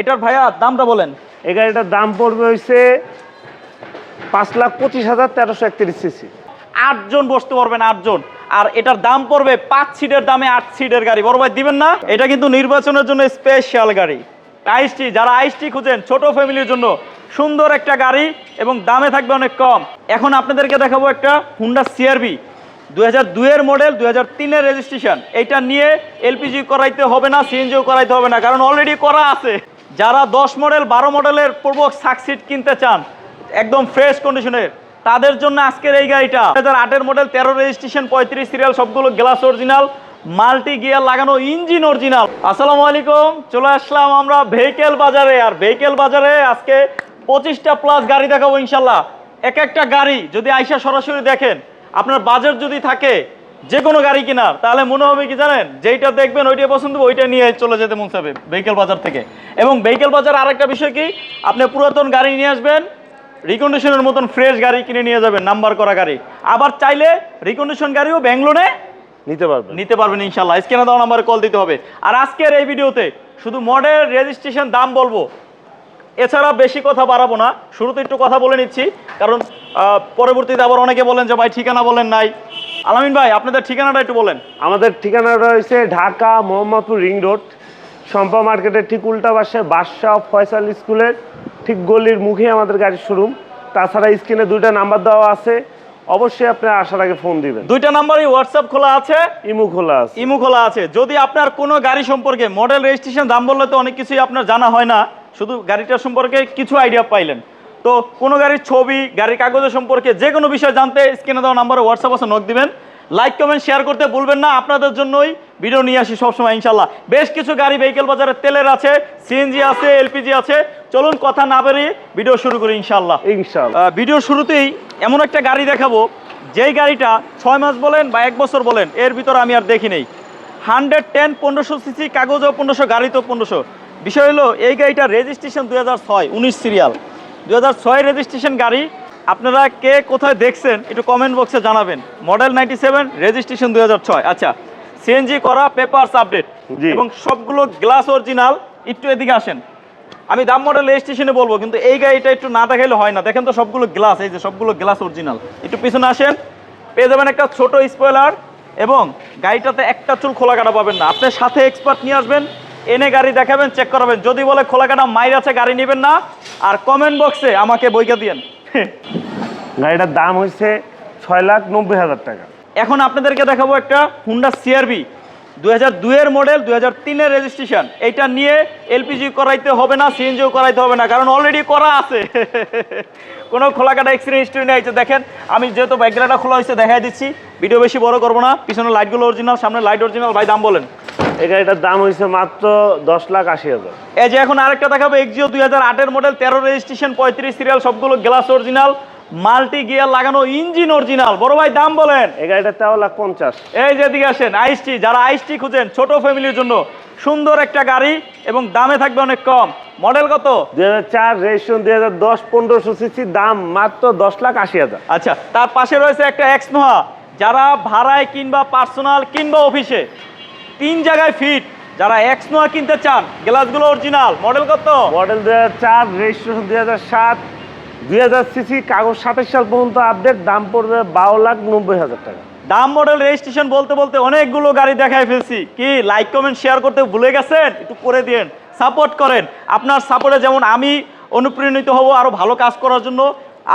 এটার ভাইয়া দামটা বলেন। এই গাড়িটার দাম পড়বে হচ্ছে পাঁচ লাখ পঁচিশ হাজার তেরোশো একত্রিশ সিসি। আটজন বসতে পারবেন আটজন আর এটার দাম পড়বে পাঁচ সিটের দামে আট সিটের গাড়ি। বড় ভাই দিবেন না? এটা কিন্তু নির্বাচনের জন্য স্পেশাল গাড়ি। আইসটি যারা আইসটি খুঁজেন ছোট ফ্যামিলির জন্য সুন্দর একটা গাড়ি এবং দামে থাকবে অনেক কম। এখন আপনাদেরকে দেখাবো একটা হুন্ডা সিআরবি দু হাজার দুইয়ের মডেল দু হাজার তিনের রেজিস্ট্রেশন এইটা নিয়ে এলপিজি করাইতে হবে না সিএনজিও করাইতে হবে না কারণ অলরেডি করা আছে। যারা দশ মডেল, বারো মডেলের পূর্ব সাকসিট কিনতে চান, একদম ফ্রেশ কন্ডিশনের তাদের জন্য আজকের এই গাড়িটা। দু হাজার আটের মডেল তেরো রেজিস্ট্রেশন পঁয়ত্রিশ সিরিয়াল সবগুলো গ্লাস অরিজিনাল মাল্টি গিয়ার লাগানো ইঞ্জিন অরিজিনাল আসসালামু আলাইকুম, চলে আসলাম আমরা ভেহিকেল বাজারে। আর ভেহিকেল বাজারে আজকে পঁচিশটা প্লাস গাড়ি দেখাবো ইনশাল্লাহ। এক একটা গাড়ি যদি আইসা সরাসরি দেখেন, আপনার বাজেট যদি থাকে যে কোনো গাড়ি কেনার তাহলে মনে হবে কি জানেন? যেইটা দেখবেন ওইটা পছন্দ হবে ওইটা নিয়ে চলে যেতে মন চাবে ভেহিকেল বাজার থেকে। এবং ভেহিকেল বাজার আরেকটা বিষয় কি? আপনি পুরাতন গাড়ি নিয়ে আসবেন রিকন্ডিশনের মতন ফ্রেশ গাড়ি কিনে নিয়ে যাবেন নাম্বার করা গাড়ি। আবার চাইলে রিকন্ডিশন গাড়িও ব্যাঙ্গলোরে নিতে পারবেন। নিতে পারবেন ইনশাল্লাহ স্ক্যানে দেওয়া নাম্বারে কল দিতে হবে। আর আজকের এই ভিডিওতে শুধু মডেল রেজিস্ট্রেশন দাম বলব। এছাড়া বেশি কথা বাড়াবো না। শুরুতে একটু কথা বলে নিচ্ছি। কারণ পরবর্তীতে আবার অনেকে বলেন যে ভাই ঠিকানা বলেন নাই। আলামিন ভাই আপনাদের ঠিকানাটা একটু বলেন। আমাদের ঠিকানাটা রয়েছে ঢাকা মোহাম্মদপুর রিং রোড শম্পা মার্কেটের ঠিক উল্টা পাশে বাদশাহ ফয়সাল স্কুলের ঠিক গলির মুখে আমাদের গাড়ির শোরুম তাছাড়া স্ক্রিনে দুইটা নাম্বার দেওয়া আছে অবশ্যই আপনি আসার আগে ফোন দিবেন। দুইটা নাম্বারই হোয়াটসঅ্যাপ খোলা আছে? ইমু খোলা আছে। ইমু খোলা আছে। যদি আপনার কোনো গাড়ি সম্পর্কে মডেল রেজিস্ট্রেশন দাম বললে তো অনেক কিছুই আপনার জানা হয় না। শুধু গাড়িটার সম্পর্কে কিছু আইডিয়া পাইলেন। তো কোনো গাড়ির ছবি গাড়ির কাগজের সম্পর্কে যে কোনো বিষয় জানতে স্ক্রিনে দেওয়া নাম্বারে হোয়াটসঅ্যাপ আছে নক দিবেন। লাইক কমেন্ট শেয়ার করতে ভুলবেন না। আপনাদের জন্যই ভিডিও নিয়ে আসি সবসময় ইনশাল্লাহ বেশ কিছু গাড়ি ভেহিকেল বাজারে তেলের আছে সিএনজি আছে এলপিজি আছে। চলুন কথা না বেরিয়ে ভিডিও শুরু করি ইনশাল্লাহ ইনশাল্লাহ আহ, ভিডিওর শুরুতেই এমন একটা গাড়ি দেখাবো যেই গাড়িটা ছয় মাস বলেন বা এক বছর বলেন এর ভিতরে আমি আর দেখি নেই। হান্ড্রেড টেন পনেরোশো সিসি কাগজও পনেরোশো গাড়ি তো পনেরোশো। বিষয় হলো এই গাড়িটা রেজিস্ট্রেশন দুই হাজার ছয় উনিশ সিরিয়াল দুই হাজার ছয় রেজিস্ট্রেশন গাড়ি। আপনারা কে কোথায় দেখছেন একটু কমেন্ট বক্সে জানাবেন। মডেল নাইনটি সেভেন রেজিস্ট্রেশন দু হাজার ছয়। আচ্ছা সিএনজি করা পেপারস আপডেট এবং সবগুলো গ্লাস অরিজিনাল একটু এদিকে আসেন। আমি দাম মডেল রেজিস্ট্রেশনে বলব কিন্তু এই গাড়িটা একটু না দেখাইলে হয় না। দেখেন তো সবগুলো গ্লাস এই যে সবগুলো গ্লাস অরিজিনাল একটু পিছনে আসেন। পেয়ে যাবেন একটা ছোট স্পয়লার এবং গাড়িটাতে একটা চুল খোলা কাটা পাবেন না। আপনার সাথে এক্সপার্ট নিয়ে আসবেন। এনে গাড়ি দেখাবেন চেক করাবেন। যদি বলে খোলা কাটা মাইর আছে গাড়ি নেবেন না। আর কমেন্ট বক্সে আমাকে বইকা দিয়েন। গাড়িটার দাম হচ্ছে ছয় লাখ নব্বই হাজার টাকা। এখন আপনাদেরকে দেখাবো একটা হুন্ডা সিআরবি দু হাজার দুইয়ের মডেল দু হাজার তিনের রেজিস্ট্রেশন এইটা নিয়ে এলপিজি করাইতে হবে না সিএনজিও করাইতে হবে না কারণ অলরেডি করা আছে। কোনো খোলাকাটা এক্সিডেন্ট হিস্ট্রি নেই যে দেখেন আমি যেহেতু ব্যাকগ্রাউন্ডটা খোলা হয়েছে দেখাই দিচ্ছি। ভিডিও বেশি বড় করব না পিছনে লাইটগুলো অরিজিনাল সামনে লাইট অরিজিনাল ভাই দাম বলেন। এই গাড়িটার দাম হয়েছে মাত্র দশ লাখ আশি হাজার। এই যে এখন আরেকটা দেখাবো এক্সিও দুই হাজার আটের মডেল তেরো রেজিস্ট্রেশন পঁয়ত্রিশ সিরিয়াল সবগুলো গ্লাস অরিজিনাল মাল্টি গিয়ার লাগানো ইঞ্জিন অরিজিনাল বড় ভাই দাম বলেন। এই গাড়িটার তেরো লাখ পঞ্চাশ। এই যে এদিকে আসেন আইসটি যারা আইসটি খুঁজেন ছোট ফ্যামিলির জন্য সুন্দর একটা গাড়ি এবং দামে থাকবে অনেক কম। মডেল কত? দুই হাজার চার রেজিস্ট্রেশন দুই হাজার দশ পনেরোশো সিসি দাম মাত্র দশ লাখ আশি হাজার। আচ্ছা তার পাশে রয়েছে একটা এক্স নোহা যারা ভাড়ায় কিংবা পার্সোনাল কিংবা অফিসে তিন জায়গায় ফিট যারা এক্স নোয়া কিনতে চান গ্লাসগুলো অরিজিনাল মডেল কত? মডেল দুই হাজার চার রেজিস্ট্রেশন দুই হাজার সাত দুই হাজার সিসি কাগজ সাতাশ সাল পর্যন্ত আপডেট দাম পড়বে বারো লাখ নব্বই হাজার টাকা। দাম মডেল রেজিস্ট্রেশন বলতে বলতে অনেকগুলো গাড়ি দেখায় ফেলছি। কি লাইক কমেন্ট শেয়ার করতে ভুলে গেছেন? একটু করে দিন সাপোর্ট করেন। আপনার সাপোর্টে যেমন আমি অনুপ্রাণিত হব আরও ভালো কাজ করার জন্য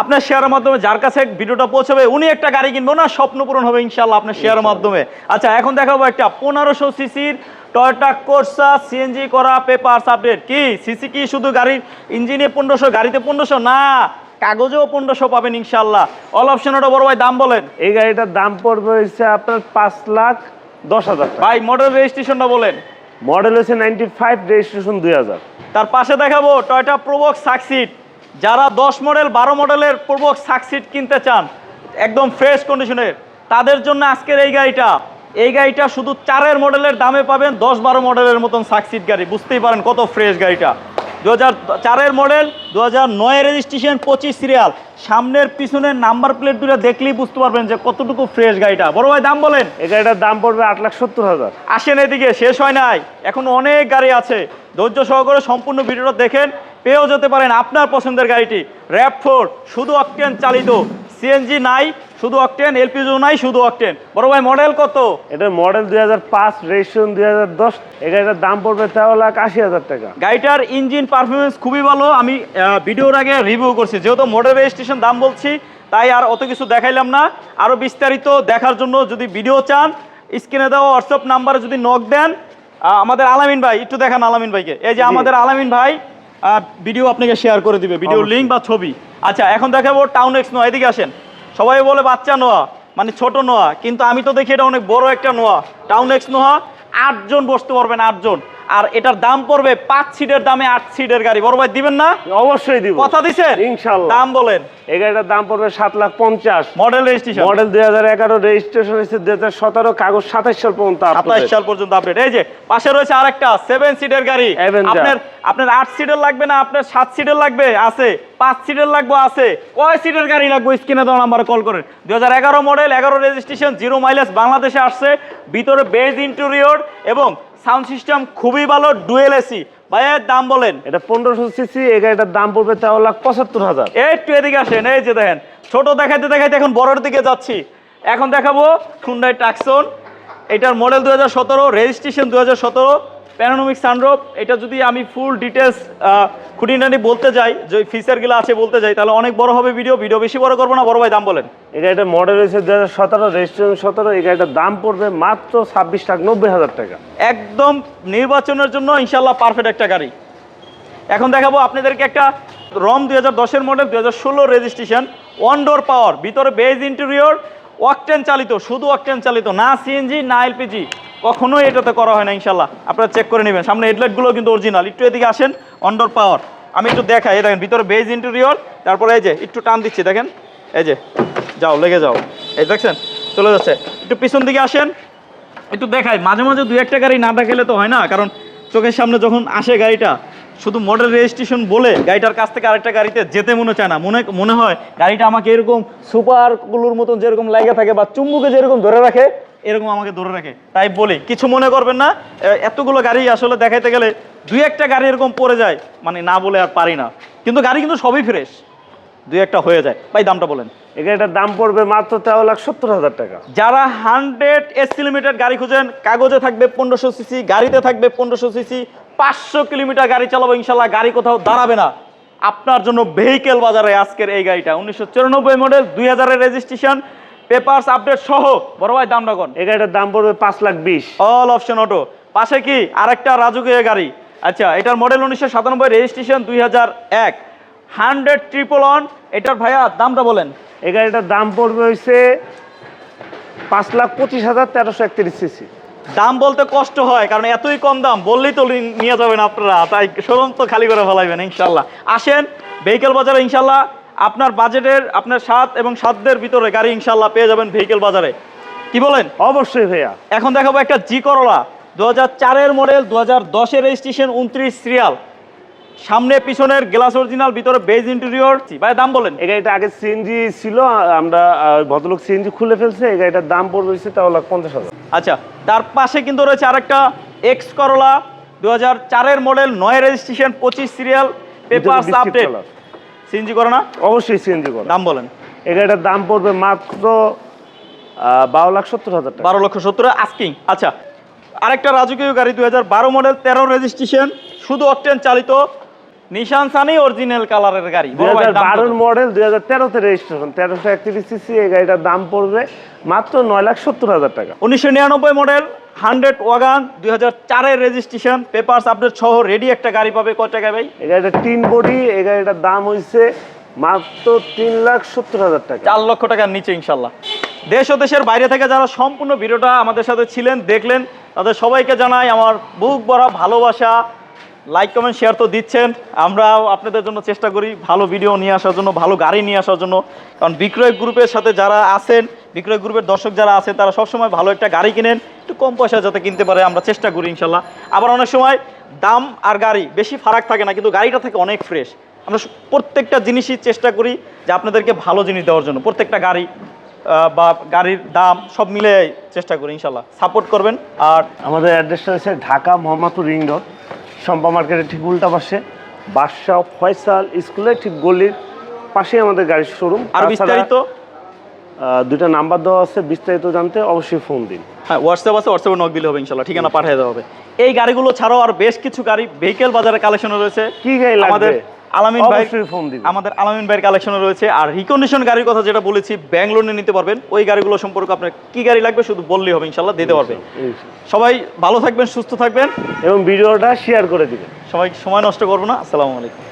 আপনার শেয়ারের মাধ্যমে যার কাছে ভিডিওটা পৌঁছাবে উনি একটা গাড়ি কিনবো না স্বপ্ন পূরণ হবে ইনশাল্লাহ আপনার শেয়ারের মাধ্যমে। আচ্ছা এখন দেখাবো একটা পনেরোশো সিসির টয়টা কোর্সা সিএনজি করা পেপারস আপডেট কি? সিসি কি শুধু গাড়ির ইঞ্জিনে পনেরোশো গাড়িতে পনেরোশো? না কাগজেও পনেরোশো পাবেন ইনশাল্লাহ অল অপশন ওটা বড় ভাই দাম বলেন। এই গাড়িটার দাম পড়বে হচ্ছে আপনার পাঁচ লাখ দশ হাজার ভাই মডেল রেজিস্ট্রেশনটা বলেন। মডেল হচ্ছে নাইনটি ফাইভ রেজিস্ট্রেশন দুই হাজার। তার পাশে দেখাবো টয়টা প্রোবক্স সাকসিট যারা দশ মডেল বারো মডেলের প্রোবক্স সাকসিট কিনতে চান একদম ফ্রেশ কন্ডিশনের তাদের জন্য আজকের এই গাড়িটা এই গাড়িটা শুধু চারের মডেলের দামে পাবেন দশ বারো মডেলের মতন সাকসিট গাড়ি। বুঝতেই পারেন কত ফ্রেশ গাড়িটা। দু হাজার চারের মডেল দু হাজার নয়ের রেজিস্ট্রেশন পঁচিশ সিরিয়াল সামনের পিছনের নাম্বার প্লেট দুটো দেখলেই বুঝতে পারবেন যে কতটুকু ফ্রেশ গাড়িটা। বড় ভাই দাম বলেন। এই গাড়িটার দাম পড়বে আট লাখ সত্তর হাজার। আসেন এদিকে শেষ হয় নাই। এখন অনেক গাড়ি আছে। ধৈর্য সহকারে সম্পূর্ণ ভিডিওটা দেখেন। পেয়েও যেতে পারেন আপনার পছন্দের গাড়িটি। র্যাপ ফোর শুধু অকটেন চালিত। সিএনজি নাই শুধু অকটেন এলপিজিও নাই শুধু অকটেন। বড় ভাই মডেল কত? এটার মডেল দুই হাজার পাঁচ রেজিস্ট্রেশন দুই হাজার দশ। এই গাড়িটার দাম পড়বে তেরো লাখ আশি হাজার টাকা। গাড়িটার ইঞ্জিন পারফরমেন্স খুবই ভালো। আমি ভিডিওর আগে রিভিউ করছি। যেহেতু মডেল রেজিস্ট্রেশন দাম বলছি তাই আর অত কিছু দেখাইলাম না। আরও বিস্তারিত দেখার জন্য যদি ভিডিও চান স্ক্রিনে দেওয়া হোয়াটসঅ্যাপ নাম্বারে যদি নক দেন আমাদের আলামিন ভাই একটু দেখান আলামিন ভাইকে। এই যে আমাদের আলামিন ভাই ভিডিও আপনাকে শেয়ার করে দিবে ভিডিও লিঙ্ক বা ছবি। আচ্ছা এখন দেখাবো টাউন এক্স নোয়া এদিকে আসেন। সবাই বলে বাচ্চা নোয়া মানে ছোট নোয়া কিন্তু আমি তো দেখি এটা অনেক বড় একটা নোয়া টাউন এক্স নোয়া আটজন বসতে পারবেন আটজন। আর এটার দাম পড়বে পাঁচ সিটের দামে আট সিটের গাড়ি। বড় ভাই দিবেন না? অবশ্যই দিব। কথা দিছেন? ইনশাল্লাহ। দাম বলেন। এই গাড়িটার দাম পড়বে সাত লাখ পঞ্চাশ। মডেল রেজিস্ট্রেশন মডেল দুই হাজার এগারো রেজিস্ট্রেশন হয়েছে দুই হাজার সতেরো কাগজ সাতাশ সাল পর্যন্ত সাতাশ সাল পর্যন্ত আপডেট এই যে পাশে রয়েছে আরেকটা সেভেন সিটের গাড়ি। আপনার আপনার আট সিটের লাগবে না আপনার সাত সিটের লাগবে? আছে। পাঁচ সিটের লাগবে আছে। কয় সিটের গাড়ি লাগবে? স্ক্রিনে দেওয়া নাম্বারে কল করেন। দুই হাজার এগারো মডেল এগারো রেজিস্ট্রেশন জিরো মাইলেজ বাংলাদেশে আসছে। ভিতরে বেজ ইন্টেরিয়র এবং সাউন্ড সিস্টেম খুবই ভালো ডুয়েল এসি। ভাইয়ের দাম বলেন। এটা পনেরোশো সিসি এই গাড়িটার দাম পড়বে তেরো লাখ পঁচাত্তর হাজার। একটু এদিকে আসেন এই যে দেখেন ছোট দেখাইতে দেখাইতে এখন বড়োর দিকে যাচ্ছি। এখন দেখাবো খুন্ডাই টাকসন এটার মডেল দু হাজার সতেরো রেজিস্ট্রেশন দু হাজার সতেরো। প্যানোনমিক সানরোপ এটা যদি আমি ফুল ডিটেলস খুঁটিনাটি বলতে যাই যে ফিচারগুলো আছে বলতে যাই তাহলে অনেক বড় হবে ভিডিও ভিডিও বেশি বড় করব না বড় ভাই দাম বলেন। এই গাড়িটার মডেল হয়েছে দু হাজার সতেরো রেজিস্ট্রেশন সতেরো এই গাড়িটার দাম পড়বে মাত্র ছাব্বিশ লাখ নব্বই হাজার টাকা। একদম নির্বাচনের জন্য ইনশাল্লাহ পারফেক্ট একটা গাড়ি। এখন দেখাবো আপনাদেরকে একটা রম দুই হাজার দশের মডেল দুই হাজার ষোলো রেজিস্ট্রেশন ওয়ান ডোর পাওয়ার ভিতরে বেজ ইন্টেরিয়র ওয়াকটেন চালিত শুধু ওয়াকটেন চালিত না সিএনজি না এলপিজি কখনোই এটাতে করা হয় না ইনশাল্লাহ আপনারা চেক করে নেবেন। সামনে হেডলাইটগুলো কিন্তু অরিজিনাল একটু এদিকে আসেন অন্ডার পাওয়ার আমি একটু দেখাই দেখেন, ভিতরে বেজ ইন্টেরিয়র তারপরে এই যে, একটু টান দিচ্ছি, দেখেন। এই যে, যাও, লেগে যাও। এই দেখছেন, চলে যাচ্ছে। একটু পিছন দিকে আসেন। একটু দেখাই, মাঝে মাঝে দু একটা গাড়ি না দেখালে তো হয় না, কারণ চোখের সামনে যখন আসে গাড়িটা, শুধু মডেল রেজিস্ট্রেশন বলে গাড়িটার কাছ থেকে আরেকটা গাড়িতে যেতে মনে চায় না। মনে মনে হয় গাড়িটা আমাকে এরকম সুপার সুপারগুলোর মতন যেরকম লাগে থাকে বা চুম্বুকে যেরকম ধরে রাখে এরকম আমাকে ধরে রাখে। তাই বলি কিছু মনে করবেন না এতগুলো গাড়ি আসলে দেখাইতে গেলে দুই একটা গাড়ি এরকম পড়ে যায় মানে না বলে আর পারি না। কিন্তু গাড়ি কিন্তু সবই ফ্রেশ দুই একটা হয়ে যায়। ভাই দামটা বলেন। এই গাড়িটার দাম পড়বে মাত্র তেরো লাখ সত্তর হাজার টাকা। যারা হান্ড্রেড এসি লিমিটেড গাড়ি খুঁজেন কাগজে থাকবে পনেরোশো সিসি গাড়িতে থাকবে পনেরোশো সিসি পাঁচশো কিলোমিটার গাড়ি চালাবো ইনশাল্লাহ গাড়ি কোথাও দাঁড়াবে না। আপনার জন্য ভেহিকেল বাজারে আজকের এই গাড়িটা। উনিশশো চুরানব্বই মডেল দুই হাজারের রেজিস্ট্রেশন পেপারস আপডেট সহ। বড় ভাই দামটা কোন এই গাড়িটার দাম পড়বে পাঁচ লাখ বিশ। অল অপশন অটো পাশে কি? আরেকটা রাজুকীয় গাড়ি। আচ্ছা এটার মডেল উনিশশো সাতানব্বই রেজিস্ট্রেশন দুই হাজার এক। হান্ড্রেড ট্রিপল অন এটার ভাইয়া দামটা বলেন। এই গাড়িটার দাম পড়বে হয়েছে পাঁচ লাখ পঁচিশ হাজার তেরোশো একত্রিশ সিসি দাম বলতে কষ্ট হয় কারণ এতই কম দাম। বললেই তো নিয়ে যাবেন আপনারা। তাই শোরুম তো খালি করে ফেলাইবেন ইনশাল্লাহ। আসেন ভেহিকেল বাজারে ইনশাল্লাহ। আপনার বাজেটের আপনার সাত এবং সাতদের ভিতরে গাড়ি ইনশাল্লাহ পেয়ে যাবেন ভেহিকেল বাজারে। কি বলেন? অবশ্যই ভাইয়া। এখন দেখাবো একটা জি করলা দু হাজার চারের মডেল দু হাজার দশের রেজিস্ট্রেশন উনত্রিশ সিরিয়াল সামনে পিছনের গ্লাস অরিজিনাল ভিতরে বেজ ইন্টেরিয়র ভাই দাম বলেন। এই গাড়িটা আগে সিএনজি ছিল আমরা ভদ্রলোক সিএনজি খুলে ফেলছে এই গাড়িটার দাম পড়বে হচ্ছে তেরো লাখ পঞ্চাশ হাজার। আচ্ছা তার পাশে কিন্তু রয়েছে আরেকটা এক্স করলা দু হাজার চারের মডেল নয় রেজিস্ট্রেশন পঁচিশ সিরিয়াল biscuit আপডেট। সিএনজি করো না? অবশ্যই সিএনজি করো। দাম বলেন। এই গাড়িটার দাম পড়বে মাত্র বারো লাখ সত্তর হাজার টাকা। বারো লক্ষ সত্তর আস্কিং আচ্ছা আরেকটা রাজকীয় গাড়ি দুই হাজার বারো মডেল তেরো রেজিস্ট্রেশন শুধু অকটেন চালিত নিশান সানি অরিজিনাল কালারের গাড়ি। দুই বড় ভাই, হাজার দাম কত? বারোর মডেল দুই হাজার তেরোতে রেজিস্ট্রেশন তেরোশো একত্রিশ সিসি এই গাড়িটার দাম পড়বে মাত্র নয় লাখ সত্তর হাজার টাকা। উনিশশো নিরানব্বই মডেল হান্ড্রেড ওয়াগান দুই হাজার চারের রেজিস্ট্রেশন পেপারস আপডেট সহ রেডি একটা গাড়ি পাবে। কত টাকায় ভাই? এই গাড়িটা তিন বডি এই গাড়িটার দাম হয়েছে মাত্র তিন লাখ সত্তর হাজার টাকা। চার লক্ষ টাকার নিচে ইনশাল্লাহ। দেশ ও দেশের বাইরে থেকে যারা সম্পূর্ণ ভিডিওটা আমাদের সাথে ছিলেন দেখলেন তাদের সবাইকে জানাই আমার বুক ভরা ভালোবাসা লাইক কমেন্ট শেয়ার তো দিচ্ছেন। আমরাও আপনাদের জন্য চেষ্টা করি ভালো ভিডিও নিয়ে আসার জন্য, ভালো গাড়ি নিয়ে আসার জন্য। কারণ বিক্রয় গ্রুপের সাথে যারা আছেন, বিক্রয় গ্রুপের দর্শক যারা আছেন, তারা সবসময় ভালো একটা গাড়ি কিনেন, একটু কম পয়সা যাতে কিনতে পারে, আমরা চেষ্টা করি ইনশাল্লাহ। আবার অনেক সময় দাম আর গাড়ি, বেশি ফারাক থাকে না, কিন্তু গাড়িটা থাকে অনেক ফ্রেশ আমরা প্রত্যেকটা জিনিসই চেষ্টা করি যে আপনাদেরকে ভালো জিনিস দেওয়ার জন্য। প্রত্যেকটা গাড়ি বা গাড়ির দাম সব মিলে চেষ্টা করি ইনশাল্লাহ। সাপোর্ট করবেন আর আমাদের অ্যাড্রেসটা হচ্ছে ঢাকা মোহাম্মদপুর রিং রোড। শম্পা মার্কেটের ঠিক উল্টা পাশে। বাদশাহ ফয়সাল স্কুলের ঠিক গলির পাশেই আমাদের গাড়ির শোরুম আর বিস্তারিত? দুটা নাম্বার দেওয়া আছে বিস্তারিত জানতে অবশ্যই ফোন দিন। হ্যাঁ হোয়াটসঅ্যাপ আছে হোয়াটসঅ্যাপে নক দিলে হবে ইনশাল্লাহ ঠিকানা পাঠিয়ে দেওয়া হবে। এই গাড়িগুলো ছাড়াও আর বেশ কিছু গাড়ি ভেহিকেল বাজারে কালেকশন রয়েছে। কি গাড়ি আমাদের আলামিন ভাই ফোন দিন আমাদের আলামিন ভাইয়ের কালেকশন রয়েছে। আর রিকন্ডিশন গাড়ির কথা যেটা বলেছি ব্যাঙ্গলোরে নিতে পারবেন। ওই গাড়িগুলো সম্পর্কে আপনার কি গাড়ি লাগবে শুধু বললেই হবে ইনশাল্লাহ দিতে পারবেন সবাই ভালো থাকবেন সুস্থ থাকবেন। এবং ভিডিওটা শেয়ার করে দিবেন। সবাই সময় নষ্ট করব না। আসসালামু আলাইকুম।